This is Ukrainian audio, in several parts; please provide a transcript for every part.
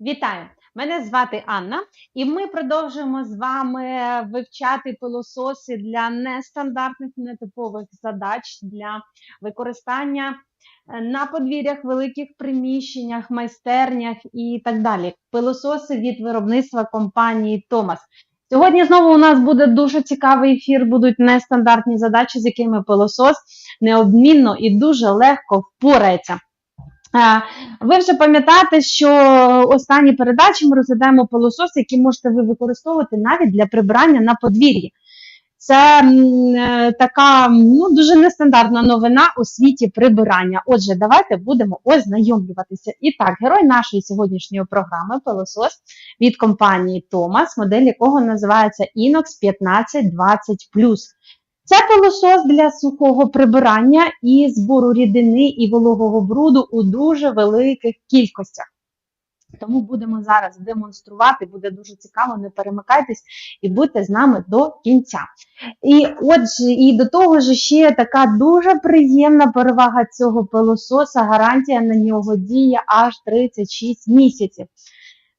Вітаю! Мене звати Анна, і ми продовжуємо з вами вивчати пилососи для нестандартних, нетипових задач для використання е, на подвір'ях, великих приміщеннях, майстернях і так далі. Пилососи від виробництва компанії Томас. Сьогодні знову у нас буде дуже цікавий ефір. Будуть нестандартні задачі, з якими пилосос неодмінно і дуже легко впорається. Е, Ви вже пам'ятаєте, що останні передачі ми розглядаємо пилососи, які можете ви використовувати навіть для прибирання на подвір'ї. Це е, така ну, дуже нестандартна новина у світі прибирання. Отже, давайте будемо ознайомлюватися. І так, герой нашої сьогоднішньої програми пилосос від компанії Thomas, модель якого називається Inox 1520 це пилосос для сухого прибирання і збору рідини і вологого бруду у дуже великих кількостях. Тому будемо зараз демонструвати, буде дуже цікаво, не перемикайтесь і будьте з нами до кінця. І отже, і до того ж, ще така дуже приємна перевага цього пилососа, гарантія на нього діє аж 36 місяців.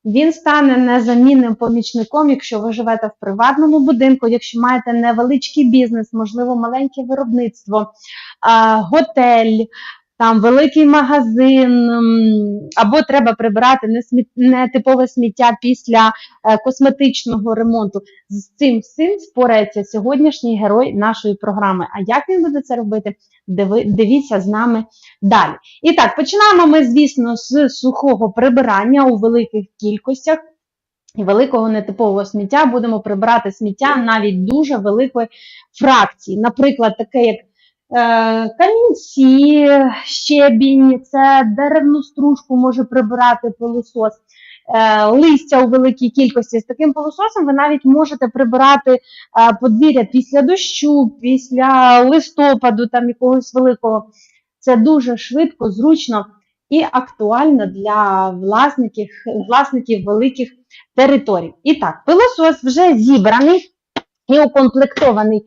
Він стане незамінним помічником, якщо ви живете в приватному будинку, якщо маєте невеличкий бізнес, можливо, маленьке виробництво, готель, там великий магазин, або треба прибирати нетипове сміття після е, косметичного ремонту. З цим всім спорається сьогоднішній герой нашої програми. А як він буде це робити? Дивіться з нами далі. І так, починаємо ми, звісно, з сухого прибирання у великих кількостях. І великого нетипового сміття будемо прибирати сміття навіть дуже великої фракції. Наприклад, таке як камінці, щебінь, це деревну стружку може прибирати пилосос, е, листя у великій кількості. З таким пилососом ви навіть можете прибирати е, подвір'я після дощу, після листопаду, там якогось великого. Це дуже швидко, зручно і актуально для власників, власників великих територій. І так, пилосос вже зібраний і укомплектований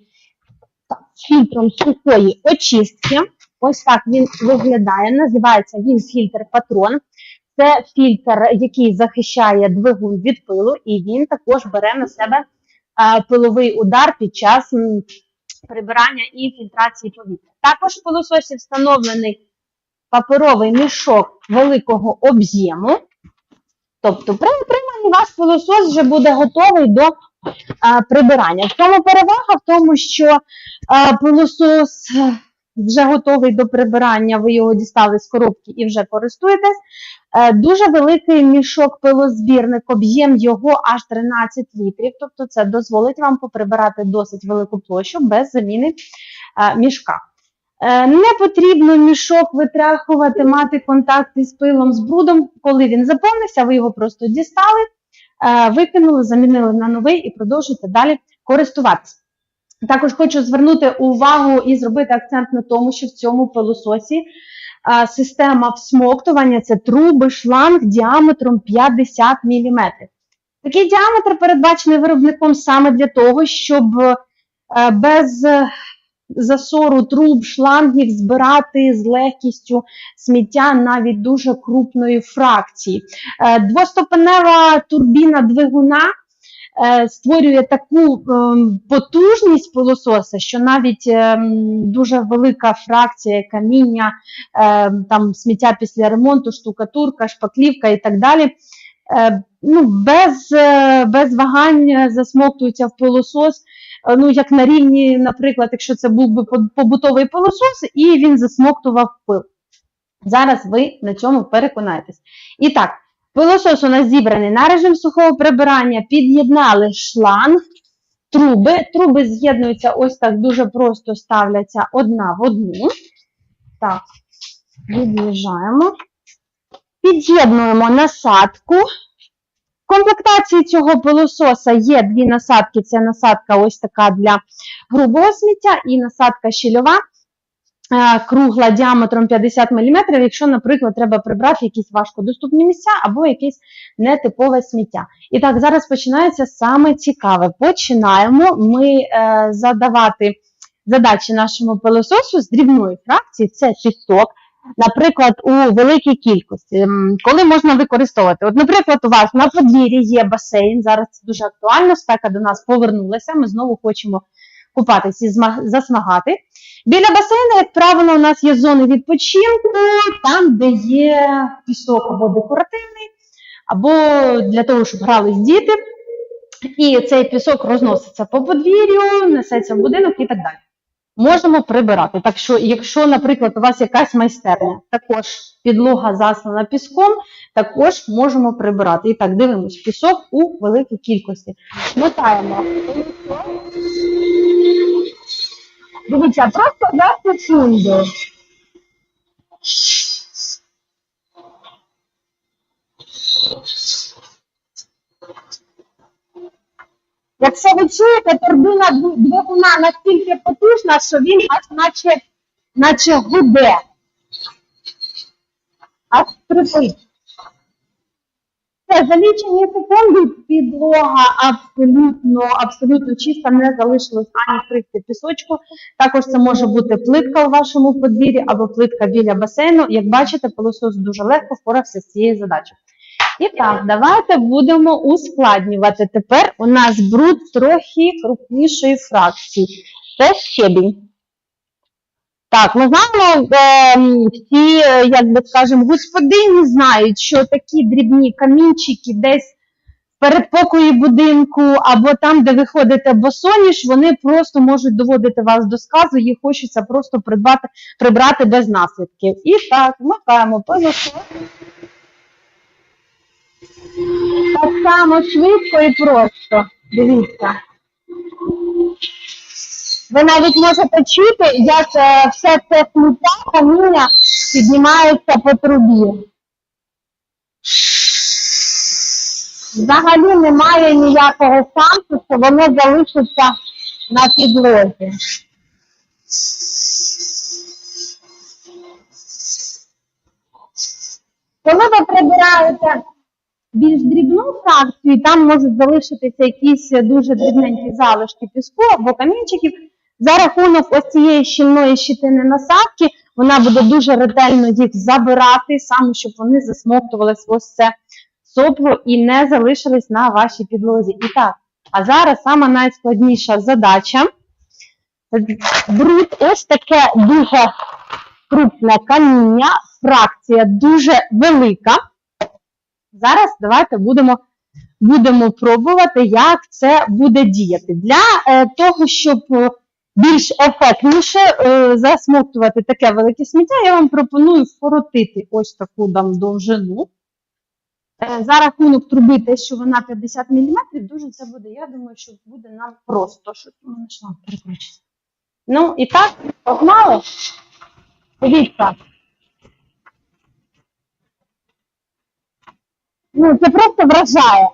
фільтром сухої очистки. Ось так він виглядає. Називається він фільтр патрон. Це фільтр, який захищає двигун від пилу, і він також бере на себе пиловий удар під час прибирання і фільтрації повітря. Також в пилососі встановлений паперовий мішок великого об'єму. Тобто, при отриманні ваш пилосос вже буде готовий до прибирання. В цьому перевага в тому, що пилосос вже готовий до прибирання, ви його дістали з коробки і вже користуєтесь. Е, дуже великий мішок пилозбірник, об'єм його аж 13 літрів, тобто це дозволить вам поприбирати досить велику площу без заміни е, мішка. Е, не потрібно мішок витряхувати, мати контакти з пилом, з брудом. Коли він заповнився, ви його просто дістали, е, викинули, замінили на новий і продовжуєте далі користуватися. Також хочу звернути увагу і зробити акцент на тому, що в цьому пилососі е, система всмоктування це труби, шланг діаметром 50 мм. Такий діаметр передбачений виробником саме для того, щоб без засору труб, шлангів збирати з легкістю сміття навіть дуже крупної фракції. Е, двоступенева турбіна двигуна. Е, створює таку ем, потужність пилососа, що навіть ем, дуже велика фракція каміння, ем, там сміття після ремонту, штукатурка, шпаклівка і так далі, е, ну, без без вагань засмоктується в пилосос Е, ну як на рівні, наприклад, якщо це був би побутовий пилосос, і він засмоктував пил. Зараз ви на цьому переконаєтесь. І так, пилосос у нас зібраний на режим сухого прибирання, під'єднали шланг, труби. Труби з'єднуються ось так дуже просто ставляться одна в одну. Так, від'їжджаємо. Під'єднуємо насадку комплектації цього пилососа є дві насадки. Це насадка ось така для грубого сміття і насадка щільова. Е, кругла діаметром 50 мм, якщо, наприклад, треба прибрати якісь важкодоступні місця або якесь нетипове сміття. І так, зараз починається саме цікаве. Починаємо ми е, задавати задачі нашому пилососу з дрібної фракції це пісок, наприклад, у великій кількості. Коли можна використовувати? От, наприклад, у вас на подвір'ї є басейн, зараз це дуже актуально, спека до нас повернулася, ми знову хочемо купатися і засмагати. Біля басейну, як правило, у нас є зони відпочинку, там, де є пісок або декоративний, або для того, щоб грались діти. І цей пісок розноситься по подвір'ю, несеться в будинок і так далі. Можемо прибирати. Так що, якщо, наприклад, у вас якась майстерня, також підлога заслана піском, також можемо прибирати. І так, дивимось, пісок у великій кількості. Мотаємо. Дивіться, просто за секунду. Якщо ви чуєте, турбина дву- двигуна настільки потужна, що він аж наче, наче гуде. Аж скрипить. Це за лічені секунди підлога абсолютно, абсолютно чиста, не залишилось ані крихти пісочку. Також це може бути плитка у вашому подвір'ї або плитка біля басейну. Як бачите, пилосос дуже легко впорався з цією задачею. І так, давайте будемо ускладнювати. Тепер у нас бруд трохи крупнішої фракції. Це щебінь. Так, ми знаємо, ем, всі, е, як би скажемо, господині знають, що такі дрібні камінчики десь в передпокої будинку або там, де ви ходите босоніж, вони просто можуть доводити вас до сказу, їх хочеться просто придбати, прибрати без наслідків. І так, вмикаємо пилосос. Так само швидко і просто. Дивіться. Ви навіть можете чути, як е, все це сміття каміння піднімається по трубі. Взагалі немає ніякого шансу, що воно залишиться на підлозі. Коли ви прибираєте більш дрібну фракцію, і там можуть залишитися якісь дуже дрібненькі залишки піску або камінчиків. За рахунок ось цієї щільної щитини насадки, вона буде дуже ретельно їх забирати, саме щоб вони засмоктувались ось це сопло і не залишились на вашій підлозі. І так, а зараз сама найскладніша задача. Бруд, ось таке дуже крупне каміння, фракція дуже велика. Зараз давайте будемо, будемо пробувати, як це буде діяти. Для е, того, щоб е, більш ефектніше е, засмоктувати таке велике сміття, я вам пропоную вкоротити ось таку там довжину. Е, за рахунок труби, те, що вона 50 мм, дуже це буде, я думаю, що буде нам просто. Що мене шланг переключиться. Ну, і так, погнали. Дивіться. Ну, це просто вражає.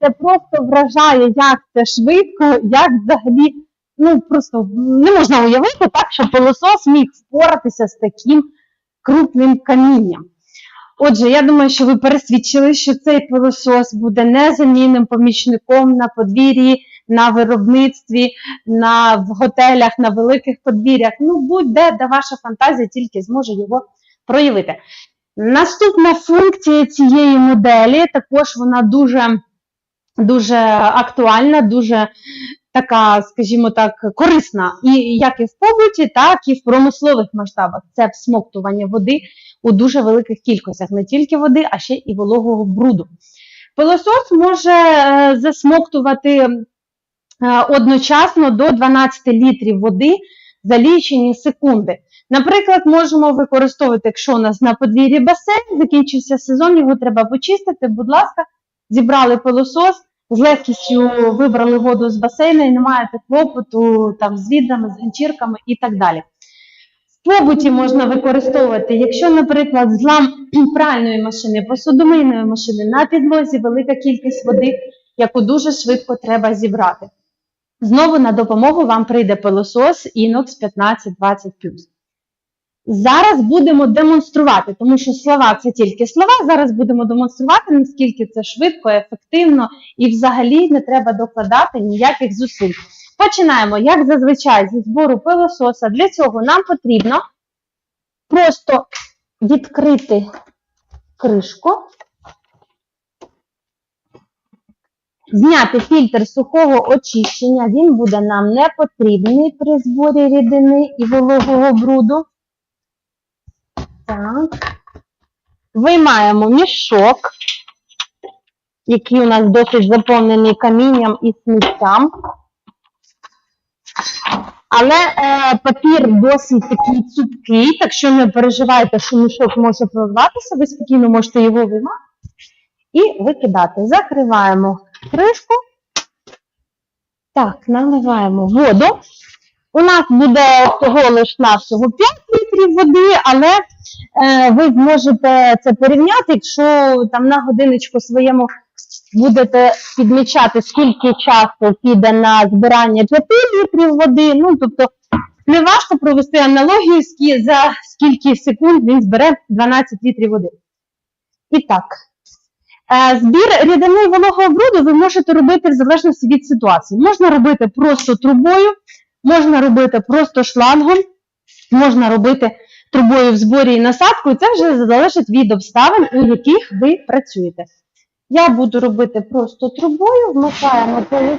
Це просто вражає, як це швидко, як взагалі, ну просто не можна уявити так, що пилосос міг впоратися з таким крупним камінням. Отже, я думаю, що ви пересвідчили, що цей пилосос буде незамінним помічником на подвір'ї, на виробництві, на в готелях, на великих подвір'ях. Ну, будь-де, де ваша фантазія тільки зможе його проявити. Наступна функція цієї моделі також вона дуже, дуже актуальна, дуже така, скажімо так, корисна і як і в побуті, так і в промислових масштабах. Це всмоктування води у дуже великих кількостях, не тільки води, а ще і вологого бруду. Пилосос може е, засмоктувати е, одночасно до 12 літрів води за лічені секунди. Наприклад, можемо використовувати, якщо у нас на подвір'ї басейн, закінчився сезон, його треба почистити. Будь ласка, зібрали пилосос, з легкістю вибрали воду з басейну і не маєте клопоту там, з відрами, з ганчірками і так далі. В побуті можна використовувати, якщо, наприклад, злам пральної машини, посудомийної машини на підлозі велика кількість води, яку дуже швидко треба зібрати. Знову на допомогу вам прийде пилосос Inox 1520. Зараз будемо демонструвати, тому що слова це тільки слова. Зараз будемо демонструвати, наскільки це швидко, ефективно і взагалі не треба докладати ніяких зусиль. Починаємо, як зазвичай, зі збору пилососа. Для цього нам потрібно просто відкрити кришку, зняти фільтр сухого очищення. Він буде нам не потрібний при зборі рідини і вологого бруду. Так. Виймаємо мішок, який у нас досить заповнений камінням і сміттям. Але е, папір досить такий цупкий, так що не переживайте, що мішок може прорватися, ви спокійно можете його виймати і викидати. Закриваємо кришку. Так, наливаємо воду. У нас буде всього лиш навсього 5 літрів води, але е, ви зможете це порівняти, якщо там на годиночку своєму будете підмічати, скільки часу піде на збирання 5 літрів води. Ну, тобто не важко провести аналогію, за скільки секунд він збере 12 літрів води. І так, е, збір рідини вологого бруду ви можете робити в залежності від ситуації. Можна робити просто трубою, можна робити просто шлангом, можна робити трубою в зборі і насадкою. Це вже залежить від обставин, у яких ви працюєте. Я буду робити просто трубою, вмикаємо пилосос.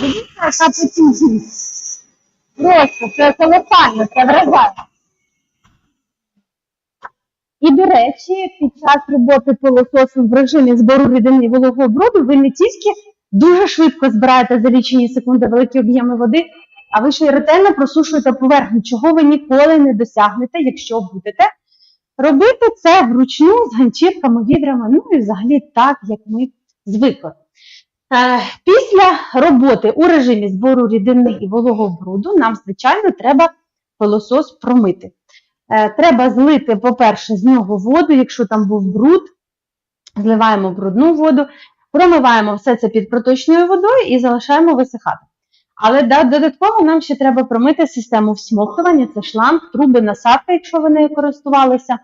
Дивіться, яка потужність. Просто це колосально, це вражає. І, до речі, під час роботи пилососом в режимі збору рідини вологого бруду ви не тільки дуже швидко збираєте за лічені секунди великі об'єми води, а ви ще й ретельно просушуєте поверхню, чого ви ніколи не досягнете, якщо будете робити це вручну з ганчірками, відрами, ну і взагалі так, як ми звикли. Е, Після роботи у режимі збору рідини і вологого бруду нам, звичайно, треба пилосос промити. Е, Треба злити, по-перше, з нього воду, якщо там був бруд, зливаємо брудну воду, промиваємо все це під проточною водою і залишаємо висихати. Але да- додатково нам ще треба промити систему всмоктування, це шланг, труби, насадка, якщо ви нею користувалися.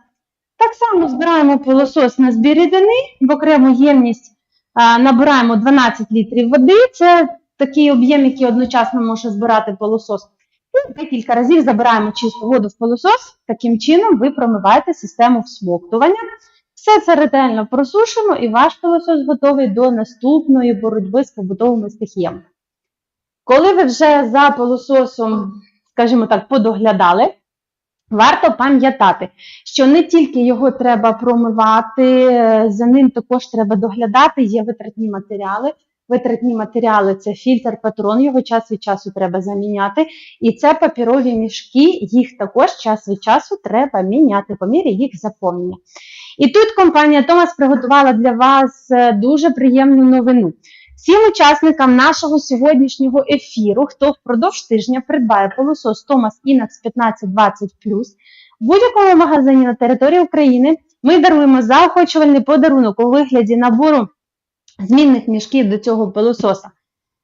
Так само збираємо пилосос на збір рідини, в окрему ємність набираємо 12 літрів води. Це такий об'єм, який одночасно може збирати пилосос. Декілька разів забираємо чисту воду в пилосос. Таким чином ви промиваєте систему всмоктування. Все це ретельно просушимо, і ваш пилосос готовий до наступної боротьби з побутовими стихіями. Коли ви вже за пилососом, скажімо так, подоглядали, варто пам'ятати, що не тільки його треба промивати, за ним також треба доглядати, є витратні матеріали. Витратні матеріали це фільтр, патрон, його час від часу треба заміняти. І це папірові мішки, їх також час від часу треба міняти по мірі їх заповнення. І тут компанія Томас приготувала для вас е, дуже приємну новину. Всім учасникам нашого сьогоднішнього ефіру, хто впродовж тижня придбає пилосос Томас Інакс 1520 в будь-якому магазині на території України, ми даруємо заохочувальний подарунок у вигляді набору змінних мішків до цього пилососа.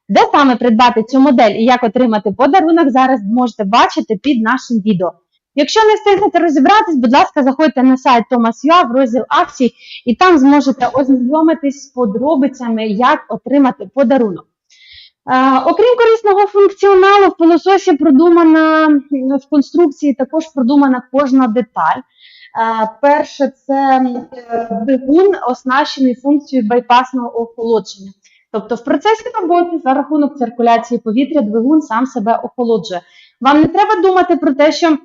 Де саме придбати цю модель і як отримати подарунок, зараз можете бачити під нашим відео. Якщо не встигнете розібратись, будь ласка, заходьте на сайт Thomas.ua в розділ акцій, і там зможете ознайомитись з подробицями, як отримати подарунок. Е, окрім корисного функціоналу, в пилососі продумана в конструкції також продумана кожна деталь. Е, перше, це двигун, оснащений функцією байпасного охолодження. Тобто, в процесі роботи за рахунок циркуляції повітря двигун сам себе охолоджує. Вам не треба думати про те, що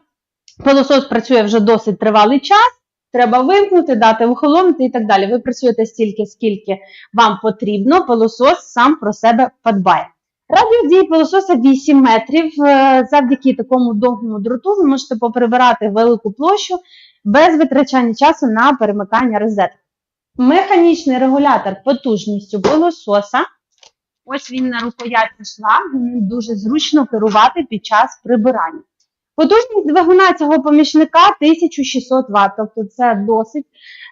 пилосос працює вже досить тривалий час, треба вимкнути, дати охолонути і так далі. Ви працюєте стільки, скільки вам потрібно, пилосос сам про себе подбає. Радіус дії пилососа 8 метрів. Е, Завдяки такому довгому дроту ви можете поприбирати велику площу без витрачання часу на перемикання розеток. Механічний регулятор потужністю пилососа. Ось він на рукоятці шланг, дуже зручно керувати під час прибирання. Потужність двигуна цього помічника 1600 Вт, тобто це досить,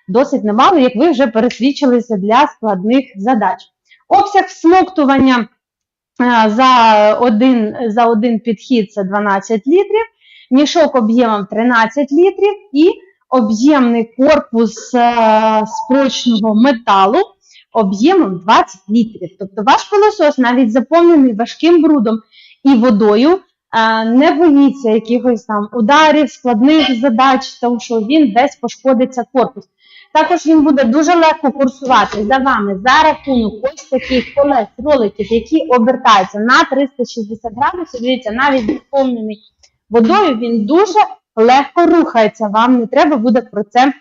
досить немало, як ви вже пересвідчилися для складних задач. Обсяг всмоктування е, за один, за один підхід це 12 літрів. Мішок об'ємом 13 літрів і об'ємний корпус е, з прочного металу об'ємом 20 літрів. Тобто ваш пилосос навіть заповнений важким брудом і водою, е, не боїться якихось там ударів, складних задач, тому що він десь пошкодиться корпус. Також він буде дуже легко курсувати за вами за рахунок ось таких колес, роликів, які обертаються на 360 градусів. Дивіться, навіть заповнений водою, він дуже легко рухається. Вам не треба буде про це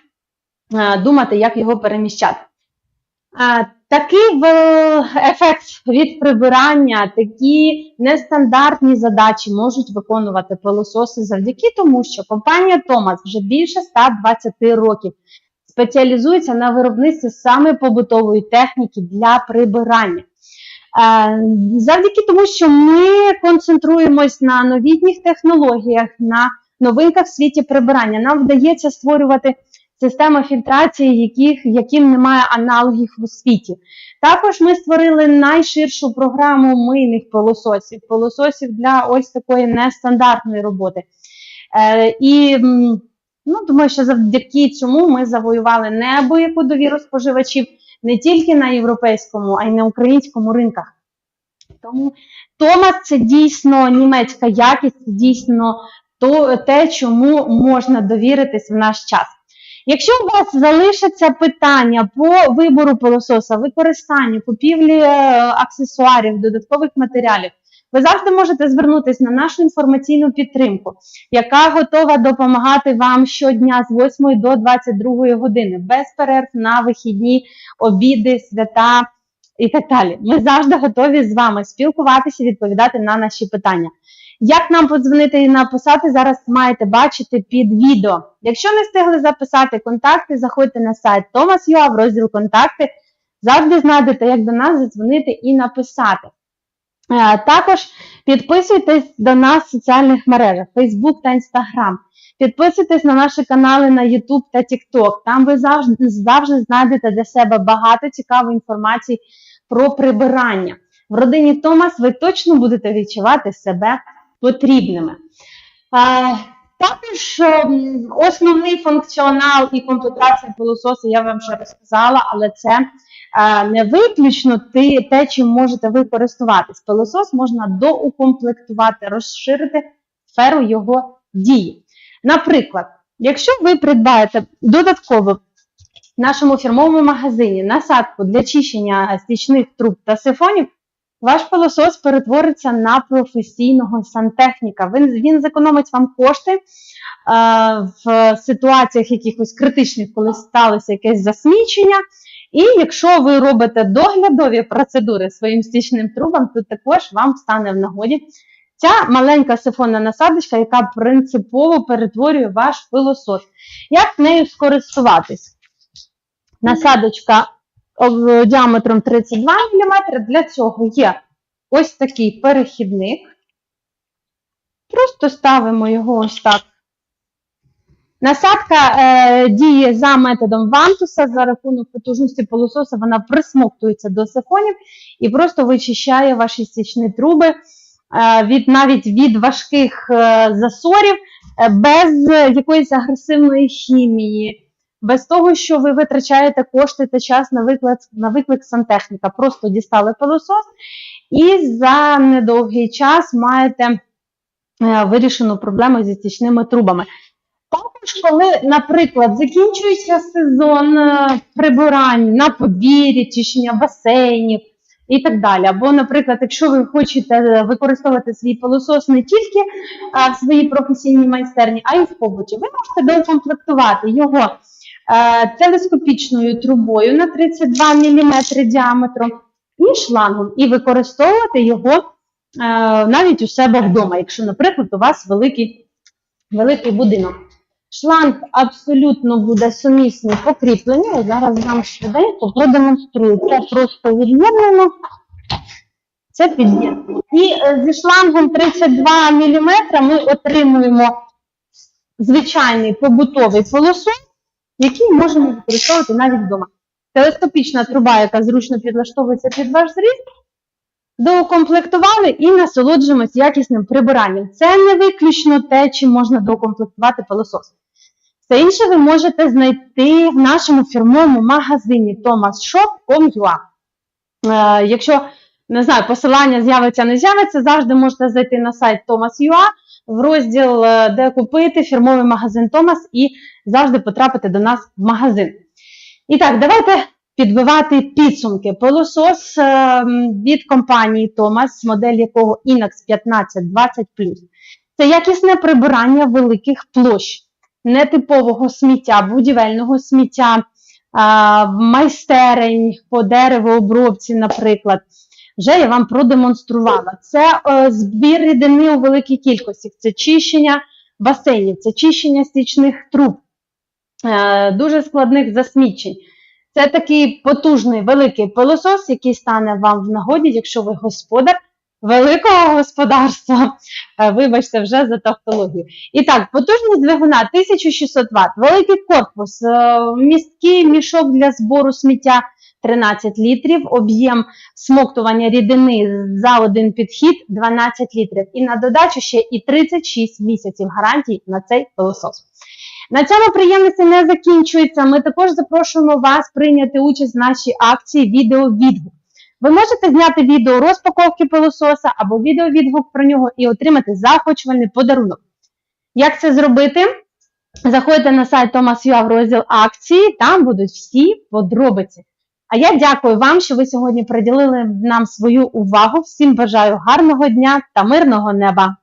е, думати, як його переміщати. Е, Такий ефект від прибирання, такі нестандартні задачі можуть виконувати пилососи завдяки тому, що компанія Томас вже більше 120 років спеціалізується на виробництві саме побутової техніки для прибирання. Е, Завдяки тому, що ми концентруємось на новітніх технологіях, на новинках в світі прибирання, нам вдається створювати системи фільтрації, яких, яким немає аналогів у світі. Також ми створили найширшу програму мийних пилососів, пилососів для ось такої нестандартної роботи. Е, і ну, думаю, що завдяки цьому ми завоювали неабияку довіру споживачів не тільки на європейському, а й на українському ринках. Тому Томас це дійсно німецька якість, дійсно то, те, чому можна довіритись в наш час. Якщо у вас залишаться питання по вибору пилососа, використанню, купівлі е, аксесуарів, додаткових матеріалів, ви завжди можете звернутися на нашу інформаційну підтримку, яка готова допомагати вам щодня з 8 до 22 години, без перерв на вихідні, обіди, свята і так далі. Ми завжди готові з вами спілкуватися відповідати на наші питання. Як нам подзвонити і написати, зараз маєте бачити під відео. Якщо не встигли записати контакти, заходьте на сайт Thomas.ua в розділ контакти. Завжди знайдете, як до нас задзвонити і написати. Е, Також підписуйтесь до нас в соціальних мережах Facebook та Instagram. Підписуйтесь на наші канали на YouTube та TikTok. Там ви завжди, завжди знайдете для себе багато цікавої інформації про прибирання. В родині Томас ви точно будете відчувати себе потрібними. Е, Також ем, основний функціонал і комплектація пилососу я вам вже розказала, але це е, не виключно ти- те, чим можете ви користуватись. Пилосос можна доукомплектувати, розширити сферу його дії. Наприклад, якщо ви придбаєте додатково в нашому фірмовому магазині насадку для чищення стічних труб та сифонів, ваш пилосос перетвориться на професійного сантехніка. Він, він зекономить вам кошти е, в ситуаціях якихось критичних, коли сталося якесь засмічення. І якщо ви робите доглядові процедури своїм стічним трубам, то також вам стане в нагоді ця маленька сифонна насадочка, яка принципово перетворює ваш пилосос. Як нею скористуватись? Насадочка діаметром 32 мм. Для цього є ось такий перехідник. Просто ставимо його ось так. Насадка е, діє за методом вантуса, за рахунок потужності пилососа вона присмоктується до сифонів і просто вичищає ваші стічні труби е, від, навіть від важких е, засорів, е, без якоїсь агресивної хімії, без того, що ви витрачаєте кошти та час на виклик, на виклик сантехніка. Просто дістали пилосос і за недовгий час маєте е, вирішену проблему зі стічними трубами. Також, коли, наприклад, закінчується сезон е, прибирань на подвір'ї, чищення басейнів і так далі. Або, наприклад, якщо ви хочете е, використовувати свій пилосос не тільки в своїй професійній майстерні, а й в побуті, ви можете доукомплектувати його е, телескопічною трубою на 32 мм діаметром і шлангом, і використовувати його навіть у себе вдома, якщо, наприклад, у вас великий, великий будинок. Шланг абсолютно буде сумісний по кріпленню. Зараз вам швиденько продемонструю. Це просто від'єднано. Це під'єднано. І е, зі шлангом 32 мм ми отримуємо звичайний побутовий пилосос, який можемо використовувати навіть вдома. Телескопічна труба, яка зручно підлаштовується під ваш зріст, доукомплектували і насолоджуємось якісним прибиранням. Це не виключно те, чим можна доукомплектувати пилосос. Все інше ви можете знайти в нашому фірмовому магазині thomasshop.com.ua. Е, Якщо не знаю, посилання з'явиться, не з'явиться, завжди можете зайти на сайт Thomas.ua в розділ, е, де купити фірмовий магазин Thomas і завжди потрапити до нас в магазин. І так, давайте підбивати підсумки. Пилосос е, від компанії Thomas, модель якого Inax 1520 Це якісне прибирання великих площ, нетипового сміття, будівельного сміття, а, майстерень по деревообробці, наприклад. Вже я вам продемонструвала. Це е, збір рідини у великій кількості, це чищення басейнів, це чищення стічних труб, е, дуже складних засмічень. Це такий потужний великий пилосос, який стане вам в нагоді, якщо ви господар великого господарства. Е, Вибачте, вже за тавтологію. І так, потужність двигуна 1600 Вт, великий корпус, е, місткий мішок для збору сміття 13 літрів, об'єм смоктування рідини за один підхід 12 літрів. І на додачу ще і 36 місяців гарантій на цей пилосос. На цьому приємності не закінчується. Ми також запрошуємо вас прийняти участь в нашій акції відео-відгук. Ви можете зняти відео розпаковки пилососа або відео-відгук про нього і отримати захочувальний подарунок. Як це зробити? Заходьте на сайт Thomas.ua в розділ акції, там будуть всі подробиці. А я дякую вам, що ви сьогодні приділили нам свою увагу. Всім бажаю гарного дня та мирного неба!